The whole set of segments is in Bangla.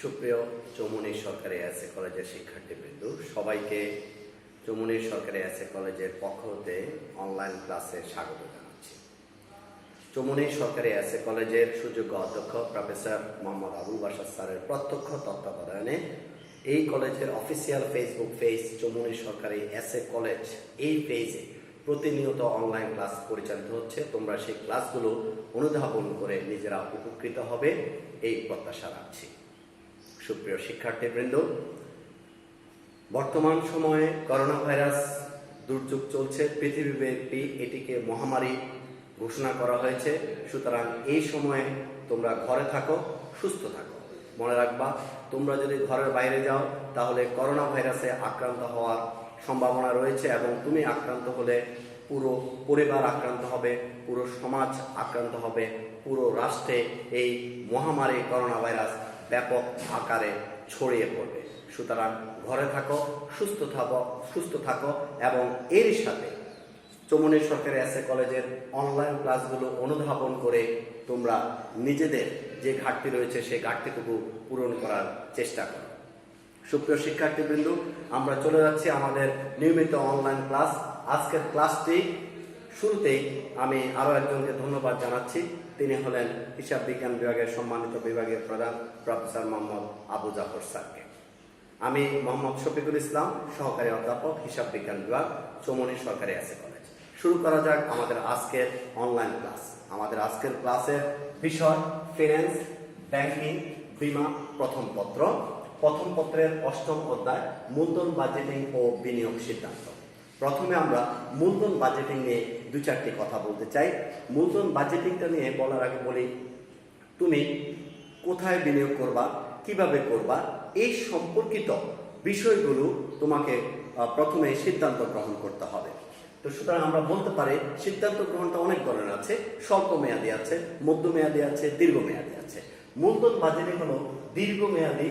সুপ্রিয় চৌমুনি সরকারি এসএ কলেজের শিক্ষার্থীবৃন্দ, সবাইকে চৌমুনি সরকারি এসএ কলেজের পক্ষ হতে অনলাইন ক্লাসে স্বাগত জানাচ্ছি। চৌমুনি সরকারি এসএ কলেজের সুযোগ্য অধ্যক্ষ প্রফেসর মোহাম্মদ আবুল বাসার স্যারের প্রত্যক্ষ তত্ত্বাবধানে এই কলেজের অফিসিয়াল ফেসবুক পেজ চৌমুনি সরকারি এসএ কলেজ এই পেজে প্রতিনিয়ত অনলাইন ক্লাস পরিচালিত হচ্ছে। তোমরা সেই ক্লাসগুলো অনুধাবন করে নিজেরা উপকৃত হবে, এই প্রত্যাশা রাখছি। সুপ্রিয় শিক্ষার্থীবৃন্দ, বর্তমান সময়ে করোনা ভাইরাস দুর্যোগ চলছে, পৃথিবীব্যাপী এটিকে মহামারী ঘোষণা করা হয়েছে। সুতরাং এই সময়ে তোমরা ঘরে থাকো, সুস্থ থাকো। মনে রাখবা, তোমরা যদি ঘরের বাইরে যাও, তাহলে করোনা ভাইরাসে আক্রান্ত হওয়ার সম্ভাবনা রয়েছে এবং তুমি আক্রান্ত হলে পুরো পরিবার আক্রান্ত হবে, পুরো সমাজ আক্রান্ত হবে, পুরো রাষ্ট্রে এই মহামারী করোনা ভাইরাস ব্যাপক আকারে ছড়িয়ে পড়বে। সুতরাং ঘরে থাকো, সুস্থ থাকো সুস্থ থাকো এবং এর সাথে চমনি সরকারি এসএ কলেজের অনলাইন ক্লাসগুলো অনুধাবন করে তোমরা নিজেদের যে ঘাটতি রয়েছে সেই ঘাটতিটুকু পূরণ করার চেষ্টা করো। সুপ্রিয় শিক্ষার্থীবৃন্দ, আমরা চলে যাচ্ছি আমাদের নিয়মিত অনলাইন ক্লাস। আজকের ক্লাসটি শুরুতেই আমি আরও একজনকে ধন্যবাদ জানাচ্ছি। তিনি হলেন হিসাব বিজ্ঞান বিভাগের সম্মানিত বিভাগীয় প্রধান প্রফেসর মোহাম্মদ আবু জাফর স্যারকে। আমি মোহাম্মদ শফিকুল ইসলাম, সহকারী অধ্যাপক, হিসাব বিজ্ঞান বিভাগ, চৌমনি সরকারি আছে কলেজ। শুরু করা যাক আমাদের আজকের অনলাইন ক্লাস আমাদের আজকের ক্লাসের বিষয় ফিনান্স ব্যাংকিং বিমা প্রথম পত্র। প্রথম পত্রের অষ্টম অধ্যায়, মূলধন বাজেটিং ও বিনিয়োগ সিদ্ধান্ত। প্রথমে আমরা মূলধন বাজেটিং নিয়ে দু চারটি কথা বলতে চাই। মূলধন বাজেটিংটা নিয়ে বলার আগে বলি, তুমি কোথায় বিনিয়োগ করবা, কীভাবে করবা, এই সম্পর্কিত বিষয়গুলো তোমাকে প্রথমে সিদ্ধান্ত গ্রহণ করতে হবে। তো সুতরাং আমরা বলতে পারি, সিদ্ধান্ত গ্রহণটা অনেক ধরনের আছে, স্বল্প মেয়াদী আছে মধ্যমেয়াদী আছে দীর্ঘমেয়াদী আছে। মূলধন বাজেটিং হলো দীর্ঘমেয়াদী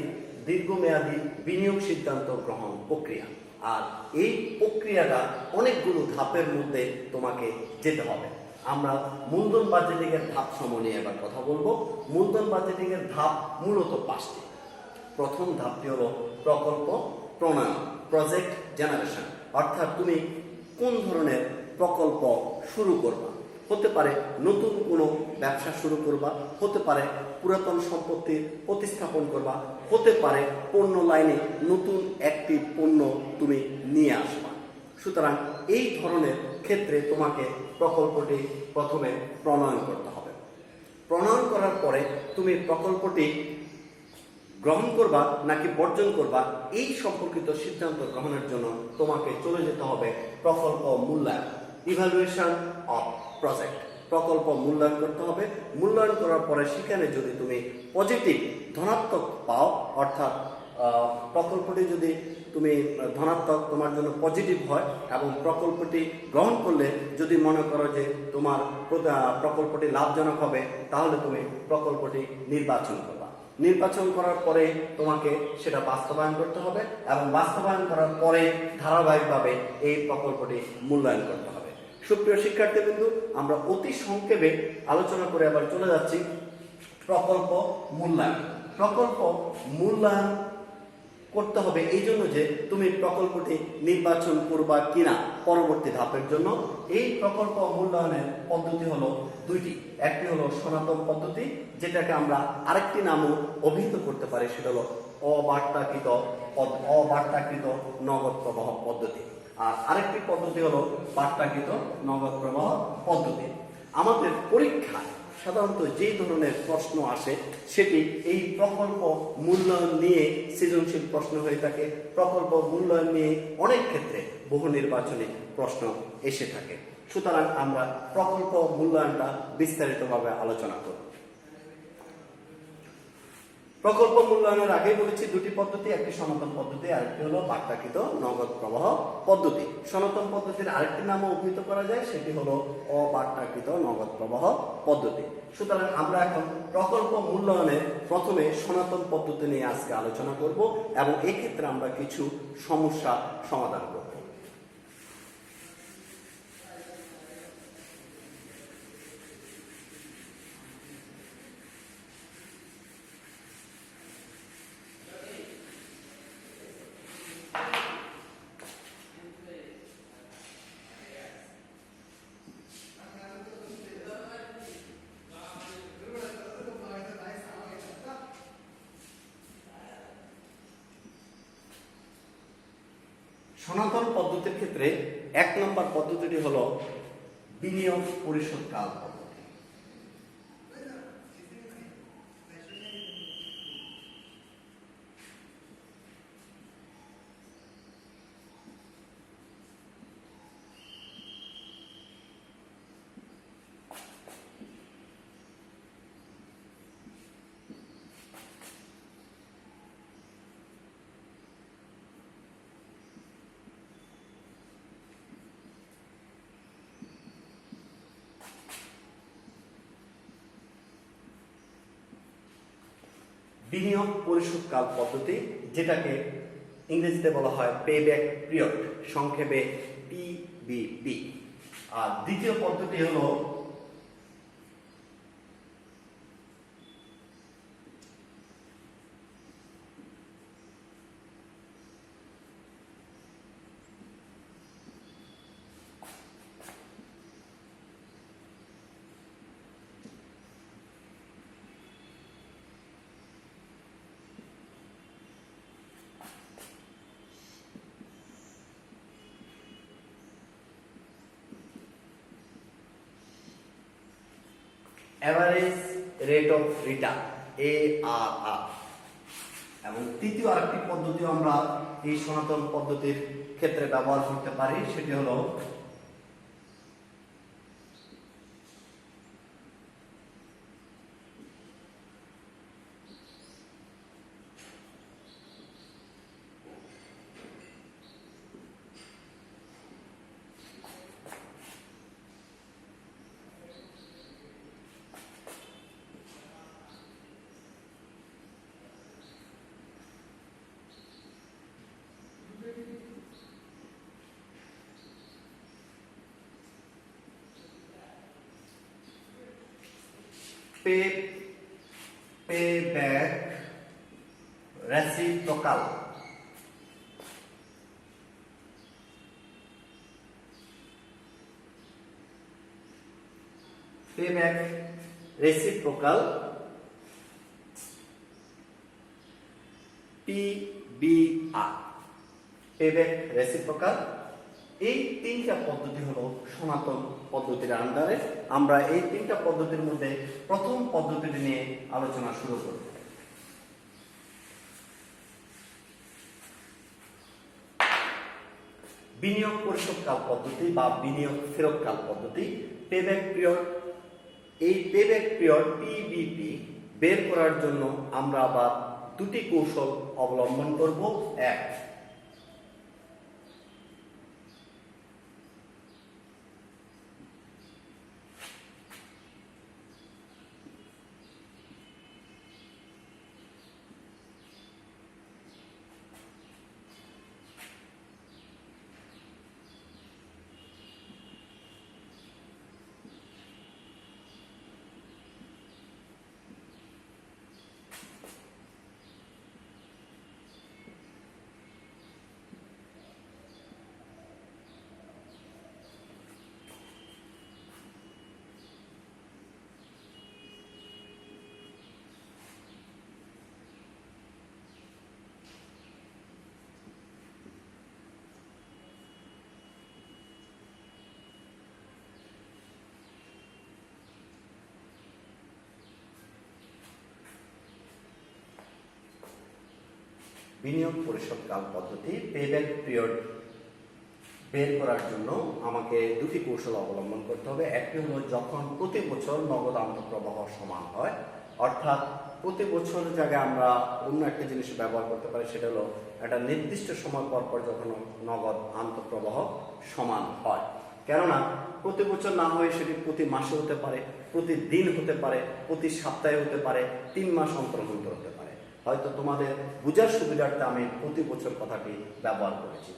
দীর্ঘমেয়াদী বিনিয়োগ সিদ্ধান্ত গ্রহণ প্রক্রিয়া। আর এই প্রক্রিয়াটা অনেকগুলো ধাপের মধ্যে তোমাকে যেতে হবে। আমরা মূলধন বাজেটিং এর ধাপ সমূহ নিয়ে এবার কথা বলব। মূলধন বাজেটিং এর ধাপ মূলত পাঁচটি। প্রথম ধাপটি হলো প্রকল্প, প্রণয়ন প্রজেক্ট জেনারেশন অর্থাৎ তুমি কোন ধরনের প্রকল্প শুরু করবা? হতে পারে নতুন কোনো ব্যবসা শুরু করবা, হতে পারে পুরাতন সম্পত্তি প্রতিস্থাপন করবা। হতে পারে পণ্য লাইনে নতুন একটি পণ্য তুমি নিয়ে আসবা। সুতরাং এই ধরনের ক্ষেত্রে তোমাকে প্রকল্পটি প্রথমে প্রণয়ন করতে হবে। প্রণয়ন করার পরে তুমি প্রকল্পটি গ্রহণ করবা নাকি বর্জন করবা, এই সম্পর্কিত সিদ্ধান্ত গ্রহণের জন্য তোমাকে চলে যেতে হবে প্রকল্প মূল্যায়ন ইভালুয়েশন অফ প্রজেক্ট প্রকল্প মূল্যায়ন করতে হবে। মূল্যায়ন করার পরে সেখানে যদি তুমি পজিটিভ ধনাত্মক পাও, অর্থাৎ প্রকল্পটি যদি তুমি ধনাত্মক তোমার জন্য পজিটিভ হয় এবং প্রকল্পটি গ্রহণ করলে যদি মনে করো যে তোমার প্রকল্পটি লাভজনক হবে, তাহলে তুমি প্রকল্পটি নির্বাচন করবা। নির্বাচন করার পরে তোমাকে সেটা বাস্তবায়ন করতে হবে এবং বাস্তবায়ন করার পরে ধারাবাহিকভাবে এই প্রকল্পটি মূল্যায়ন করতে হবে। সুপ্রিয় শিক্ষার্থীবৃন্দ, আমরা অতি সংক্ষেপে আলোচনা করে আবার চলে যাচ্ছি। প্রকল্প মূল্যায়ন। প্রকল্প মূল্যায়ন করতে হবে এই জন্য যে তুমি প্রকল্পটি নির্বাচন করবা কিনা পরবর্তী ধাপের জন্য। এই প্রকল্প মূল্যায়নের পদ্ধতি হলো দুইটি। একটি হলো সনাতন পদ্ধতি, যেটাকে আমরা আরেকটি নামও অভিহিত করতে পারি, সেটা হলো অবার্তাকৃত অবার্তাকৃত নগদ প্রবাহ পদ্ধতি। আর আরেকটি পদ্ধতি হলো বার্তাকৃত নগদ প্রবাহ পদ্ধতি। আমাদের পরীক্ষায় সাধারণত যে ধরনের প্রশ্ন আসে, সেটি এই প্রকল্প মূল্যায়ন নিয়ে সৃজনশীল প্রশ্ন হয়ে থাকে। প্রকল্প মূল্যায়ন নিয়ে অনেক ক্ষেত্রে বহু নির্বাচনী প্রশ্ন এসে থাকে। সুতরাং আমরা প্রকল্প মূল্যায়নটা বিস্তারিতভাবে আলোচনা করব। প্রকল্প মূল্যায়নের আগেই বলেছি দুটি পদ্ধতি, একটি সনাতন পদ্ধতি, আরেকটি হলো বার্তাকৃত নগদ প্রবাহ পদ্ধতি। সনাতন পদ্ধতির আরেকটি নামও অভিহিত করা যায়, সেটি হলো অবার্তাকৃত নগদ প্রবাহ পদ্ধতি। সুতরাং আমরা এখন প্রকল্প মূল্যায়নের প্রথমে সনাতন পদ্ধতি নিয়ে আজকে আলোচনা করব এবং এক্ষেত্রে আমরা কিছু সমস্যা সমাধান করব। সনাতন পদ্ধতির ক্ষেত্রে এক নম্বর পদ্ধতিটি হলো বিনিয়োগ পরিশোধকাল পদ্ধতি বিনিয়োগ পরিশোধকাল পদ্ধতি, যেটাকে ইংরেজিতে বলা হয় পে ব্যাক পিরিয়ড সংক্ষেপে পিবিপি আর দ্বিতীয় পদ্ধতি হলো average rate of return A R R এবং তৃতীয় আরেকটি পদ্ধতি আমরা এই সনাতন পদ্ধতির ক্ষেত্রে ব্যবহার করতে পারি, সেটি হলো pay pay back reciprocal pay back reciprocal PBR payback reciprocal এই তিনটা পদ্ধতি হলো সনাতন পদ্ধতির আন্ডারে। আমরা এই তিনটা পদ্ধতির মধ্যে প্রথম পদ্ধতিটি নিয়ে আলোচনা শুরু করব বিনিয়োগ পরিশোধকাল পদ্ধতি বা বিনিয়োগ ফেরতকাল পদ্ধতি। পেব্যাক পিরিয়ড এই পেব্যাক পিরিয়ড পিবিপি বের করার জন্য আমরা আবার দুটি কৌশল অবলম্বন করব। এক বিনিয়োগ পরিশোধকাল পদ্ধতি পেব্যাক পিরিয়ড বের করার জন্য আমাকে দুটি কৌশল অবলম্বন করতে হবে। একটি হলো যখন প্রতি বছর নগদ আন্তঃপ্রবাহ সমান হয়, অর্থাৎ প্রতি বছর জায়গায় আমরা অন্য একটা জিনিস ব্যবহার করতে পারি, সেটা হলো একটা নির্দিষ্ট সময় পর পর যখন নগদ আন্তঃপ্রবাহ সমান হয়। কেননা প্রতি বছর না হয়ে সেটি প্রতি মাসে হতে পারে, প্রতি দিন হতে পারে, প্রতি সপ্তাহে হতে পারে, তিন মাস অন্তর অন্তর হতে পারে। হয়তো তোমাদের বুঝার সুবিধার্থে আমি প্রতি বছর কথাটি ব্যবহার করেছি।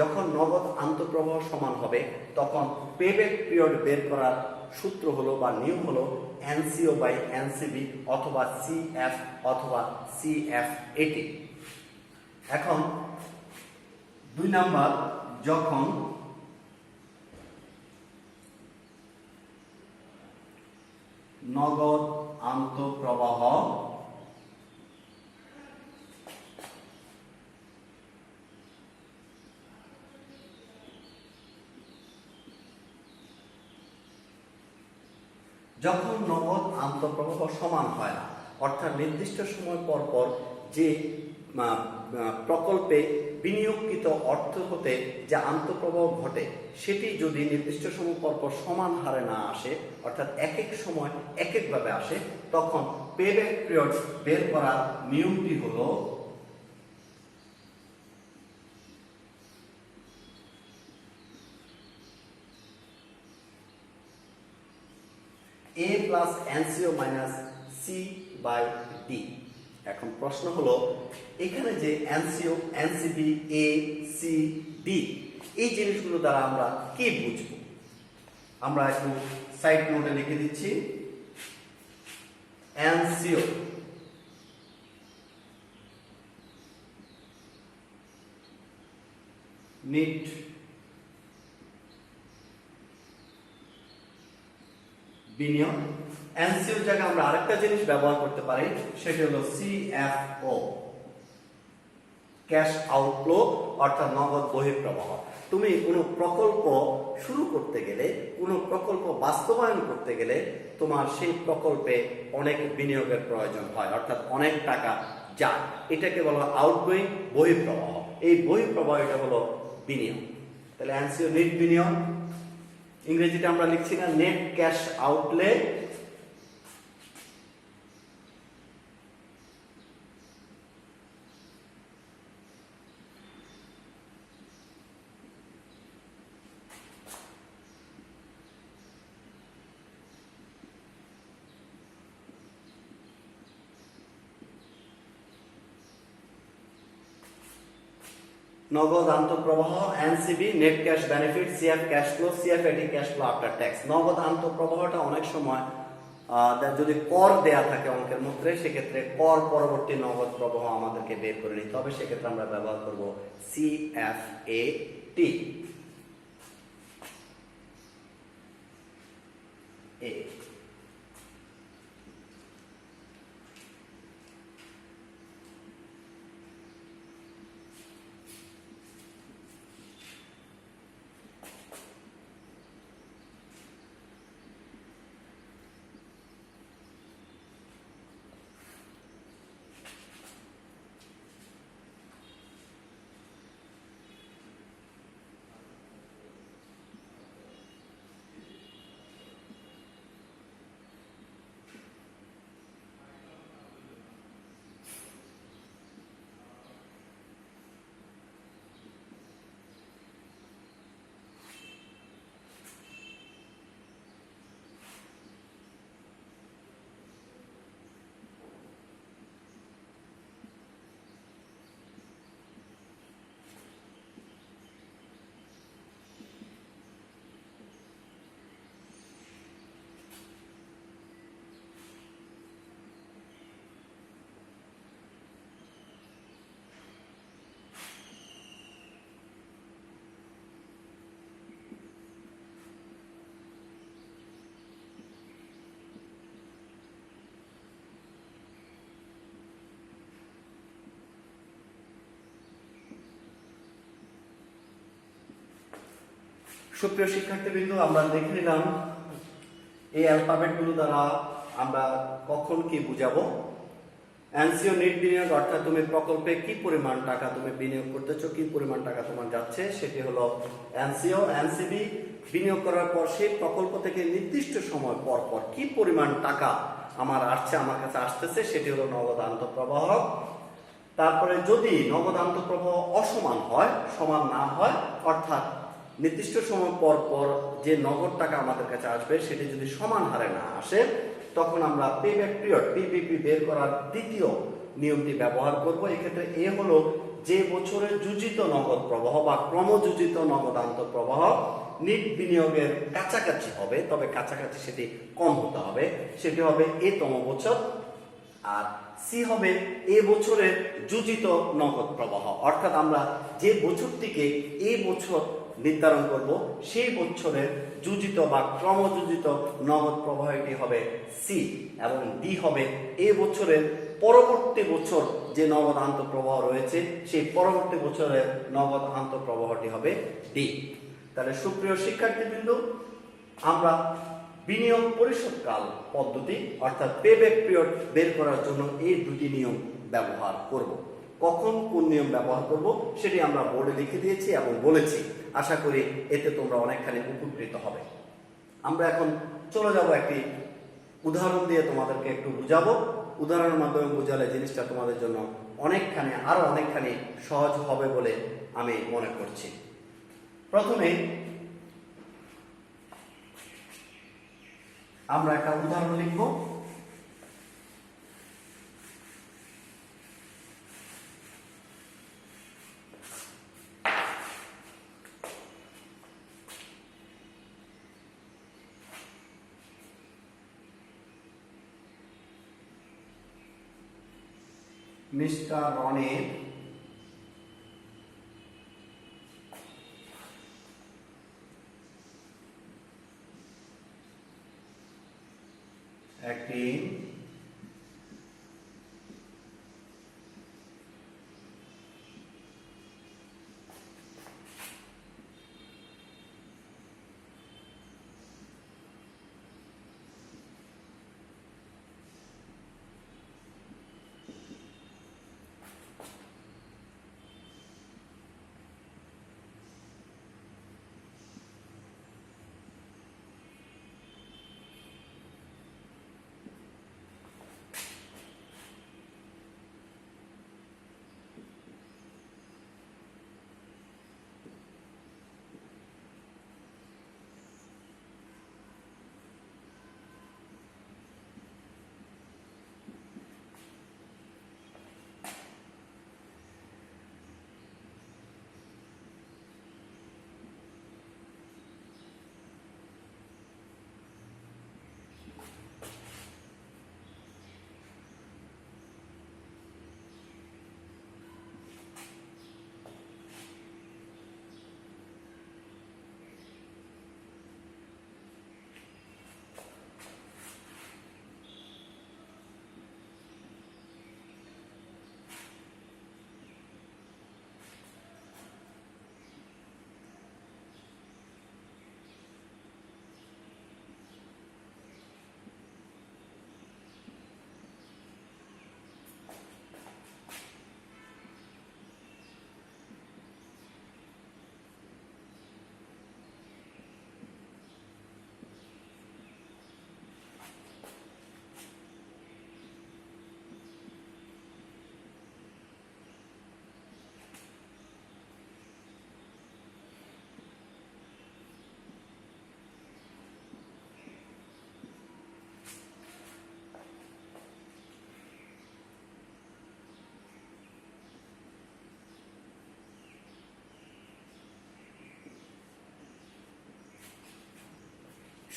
যখন নগদ আন্তঃপ্রবাহ সমান হবে, তখন পেব্যাক পিরিয়ড বের করার সূত্র হলো বা নিয়ম হলো এনসিও বাই এনসিবি অথবা সিএফ অথবা সিএফ এটি এখন দুই নাম্বার, যখন নগদ আন্তঃপ্রবাহ যখন নগদ আন্তঃপ্রবাহ সমান হয় না, অর্থাৎ নির্দিষ্ট সময় পর পর যে প্রকল্পে বিনিয়োগকৃত অর্থ হতে যে আন্তঃপ্রবাহ ঘটে, সেটি যদি নির্দিষ্ট সময় পর পর সমান হারে না আসে, অর্থাৎ এক এক সময় এক একভাবে আসে, তখন পেব্যাক পিরিয়ড বের করার নিয়মটি হলো A plus NCO minus C by D এখন প্রশ্ন হলো, এখানে যে NCO NCB A C D এই জিনিসগুলো দ্বারা আমরা কি বুঝব? আমরা একটু সাইড নোটে লিখে দিচ্ছি। এনসিও নিট বিনিয়োগ। এনসিওর জায়গায় আমরা আরেকটা জিনিস ব্যবহার করতে পারি, সেটা হলো সিএফও ক্যাশ আউটফ্লো অর্থাৎ নগদ বহিঃপ্রবাহ। তুমি কোনো প্রকল্প শুরু করতে গেলে, কোনো প্রকল্প বাস্তবায়ন করতে গেলে, তোমার সেই প্রকল্পে অনেক বিনিয়োগের প্রয়োজন হয়, অর্থাৎ অনেক টাকা যায়। এটাকে বলা হয় আউটগোয়িং বহিঃপ্রবাহ। এই বহিঃপ্রবাহ এটা হলো বিনিয়োগ। তাহলে এনসিও নিট বিনিয়োগ ইংরেজিতে আমরা লিখছি না নেট ক্যাশ আউটলে নগদ আন্তঃপ্রবাহ NCB net cash benefit CF cash flow CF এটি ক্যাশ ফ্লো আফটার ট্যাক্স নগদ আন্তঃপ্রবাহটা অনেক সময় যদি কর দেয়া থাকে অঙ্কের মধ্যে, সেক্ষেত্রে কর পরবর্তী নগদ প্রবাহ আমাদেরকে বের করে নিতে হবে। সেক্ষেত্রে আমরা ব্যবহার করব সিএফ সুপ্রিয় শিক্ষার্থীবৃন্দ, আমরা দেখে নিলাম এই অ্যালফাবেটগুলো দ্বারা আমরা কখন কি বুঝাবো। এনসিও নেট বিনিয়োগ, অর্থাৎ তুমি প্রকল্পে কি পরিমাণ টাকা তুমি বিনিয়োগ করতেছো, কি পরিমাণ টাকা তোমার যাচ্ছে, সেটি হলো এনসিও, এনসিবি বিনিয়োগ করার পর সেই প্রকল্প থেকে নির্দিষ্ট সময় পর পর কি পরিমাণ টাকা আমার আসছে, আমার কাছে আসতেছে, সেটি হলো নগদ আন্তঃপ্রবাহ। তারপরে যদি নগদ আন্তঃপ্রবাহ অসমান হয়, সমান না হয়, অর্থাৎ নির্দিষ্ট সময় পর পর যে নগদ টাকা আমাদের কাছে আসবে, সেটি যদি সমান হারে না আসে, তখন আমরা পে ব্যাক পিরিয়ড পিপিপি বের করার দ্বিতীয় নিয়মটি ব্যবহার করব। এক্ষেত্রে এ হলো যে বছরের যুজিত নগদ প্রবাহ বা ক্রমযুজিত নগদ আন্তঃপ্রবাহ নিট বিনিয়োগের কাছাকাছি হবে, তবে কাছাকাছি সেটি কম হতে হবে। সেটি হবে এ তম বছর, আর সি হবে এ বছরের যুজিত নগদ প্রবাহ। অর্থাৎ আমরা যে বছরটিকে এই বছর নির্ধারণ করব। সেই বছরের যুজিত বা ক্রমযুজিত নগদ প্রবাহটি হবে সি এবং ডি হবে এ বছরের পরবর্তী বছর যে নগদ আন্তঃপ্রবাহ রয়েছে, সেই পরবর্তী বছরের নগদ আন্তঃপ্রবাহটি হবে ডি তাহলে সুপ্রিয় শিক্ষার্থীবৃন্দ, আমরা বিনিয়োগ পরিশোধকাল পদ্ধতি অর্থাৎ পেব্যাক পিরিয়ড বের করার জন্য এই দুটি নিয়ম ব্যবহার করব। কখন কোন নিয়ম ব্যবহার করব সেটি আমরা বোর্ডে লিখে দিয়েছি এবং বলেছি। আশা করি এতে তোমরা অনেকখানি উপকৃত হবে। আমরা এখন চলে যাব একটি উদাহরণ দিয়ে তোমাদেরকে একটু বুঝাবো। উদাহরণের মাধ্যমে বোঝালে জিনিসটা তোমাদের জন্য অনেকখানি, আরও অনেকখানি সহজ হবে বলে আমি মনে করছি। প্রথমে আমরা একটা উদাহরণ লিখব। মিস্টার রনের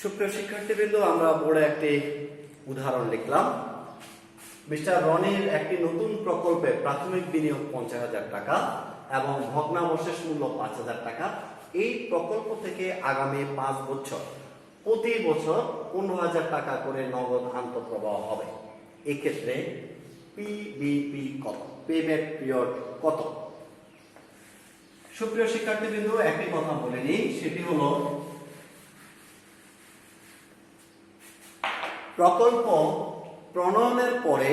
সুপ্রিয় শিক্ষার্থীবৃন্দ, আমরা বোর্ডে একটি উদাহরণ লিখলাম। মিস্টার রনির একটি নতুন প্রকল্পে প্রাথমিক বিনিয়োগ পঞ্চাশ হাজার টাকা এবং ভগ্নাবশেষ মূল্য পাঁচ হাজার টাকা। এই প্রকল্প থেকে আগামী পাঁচ বছর, প্রতি বছর পনেরো হাজার টাকা করে নগদ আন্তঃপ্রবাহ হবে। এক্ষেত্রে পিবিপি কত? পেব্যাক পিরিয়ড কত? সুপ্রিয় শিক্ষার্থীবৃন্দ, একটি কথা বলে নিই, সেটি হলো প্রকল্প প্রণয়নের পরে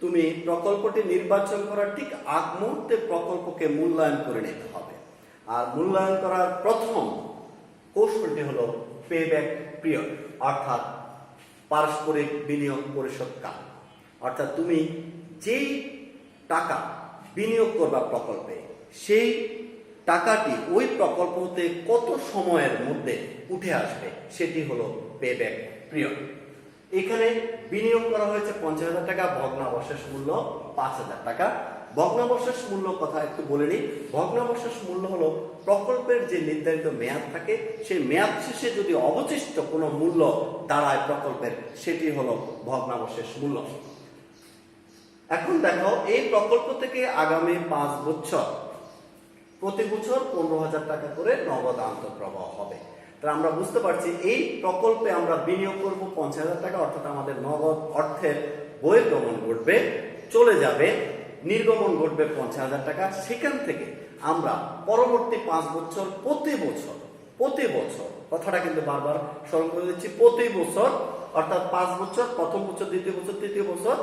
তুমি প্রকল্পটি নির্বাচন করার ঠিক আগ মুহূর্তে প্রকল্পকে মূল্যায়ন করে নিতে হবে। আর মূল্যায়ন করার প্রথম কৌশলটি হলো পেব্যাক পিরিয়ড অর্থাৎ পারস্পরিক বিনিয়োগ পরিশোধ কাল। অর্থাৎ তুমি যেই টাকা বিনিয়োগ করবা প্রকল্পে, সেই টাকাটি ওই প্রকল্পতে কত সময়ের মধ্যে উঠে আসবে, সেটি হলো পেব্যাক পিরিয়ড এখানে বিনিয়োগ করা হয়েছে পঞ্চাশ হাজার টাকা, ভগ্নাবশেষ মূল্য পাঁচ হাজার টাকা। ভগ্নাবশেষ মূল্য কথা একটু বলে নিই। ভগ্নাবশেষ মূল্য হলো প্রকল্পের যে নির্ধারিত মেয়াদ থাকে, সেই মেয়াদ শেষে যদি অবশিষ্ট কোনো মূল্য দাঁড়ায় প্রকল্পের, সেটি হলো ভগ্নাবশেষ মূল্য। এখন দেখো, এই প্রকল্প থেকে আগামী পাঁচ বছর, প্রতি বছর পনেরো হাজার টাকা করে নগদ আন্তঃপ্রবাহ হবে। তাহলে আমরা বুঝতে পারছি এই প্রকল্পে আমরা বিনিয়োগ করব পঞ্চাশ হাজার টাকা, অর্থাৎ আমাদের নগদ অর্থের বহির্গমন ঘটবে, চলে যাবে, নির্গমন ঘটবে পঞ্চাশ হাজার টাকা। সেখান থেকে আমরা পরবর্তী পাঁচ বছর, প্রতি বছর প্রতি বছর, কথাটা কিন্তু বারবার স্মরণ করে দিচ্ছি, প্রতি বছর, অর্থাৎ পাঁচ বছর, প্রথম বছর, দ্বিতীয় বছর, তৃতীয় বছর,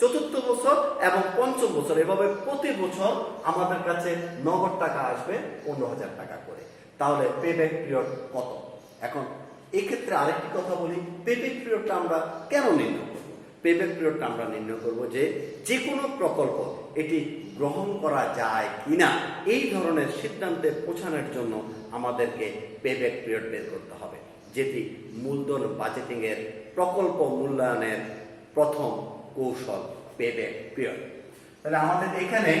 চতুর্থ বছর এবং পঞ্চম বছর, এভাবে প্রতি বছর আমাদের কাছে নগদ টাকা আসবে পনেরো হাজার টাকা করে। তাহলে পেব্যাক পিরিয়ড কত? এখন এক্ষেত্রে আরেকটি কথা বলি পেব্যাক পিরিয়ডটা আমরা কেন নির্ণয় করব? পেব্যাক পিরিয়ডটা আমরা নির্ণয় করব যে যে কোনো প্রকল্প এটি গ্রহণ করা যায় কিনা, এই ধরনের সিদ্ধান্তে পৌঁছানোর জন্য আমাদেরকে পেব্যাক পিরিয়ড বের করতে হবে, যেটি মূলধন বাজেটিংয়ের প্রকল্প মূল্যায়নের প্রথম কৌশল পেব্যাক পিরিয়ড। তাহলে আমাদের এখানে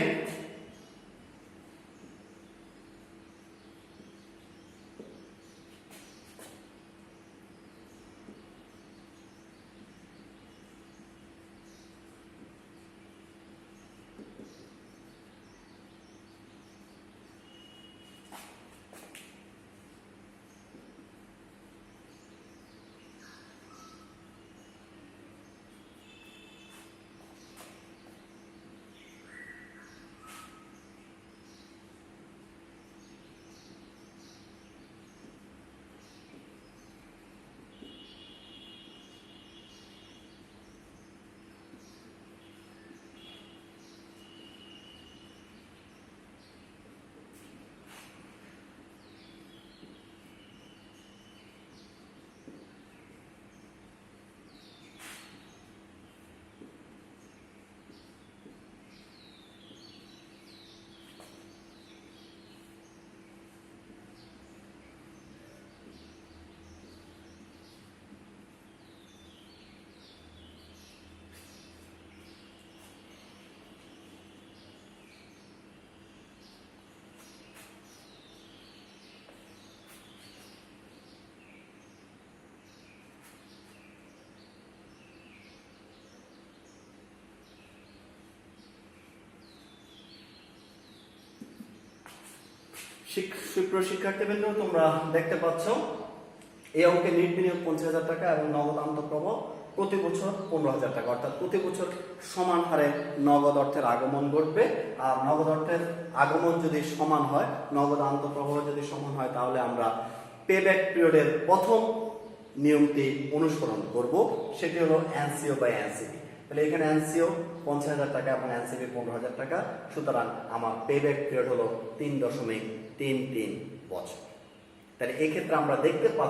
সুপ্রিয় শিক্ষার্থীবৃন্দ, তোমরা দেখতে পাচ্ছ, এই অঙ্কে নিট বিনিয়োগ পঞ্চাশ হাজার টাকা এবং নগদ আন্তঃপ্রবাহ প্রতি বছর পনেরো হাজার টাকা। অর্থাৎ প্রতি বছর সমান হারে নগদ অর্থের আগমন ঘটবে। আর নগদ অর্থের আগমন যদি সমান হয়, নগদ আন্তঃপ্রবাহ যদি সমান হয়, তাহলে আমরা পেব্যাক পিরিয়ডের প্রথম নিয়মটি অনুসরণ করব। সেটি হলো এনসিও বাই এনসিবি তাহলে এখানে এনসিও পঞ্চাশ হাজার টাকা এবং এনসিবি পনেরো হাজার টাকা। সুতরাং আমার পেব্যাক পিরিয়ড হলো তিন দশমিক তিন তিন বছর। তাহলে এক্ষেত্রে আমরা দেখতে পাচ্ছি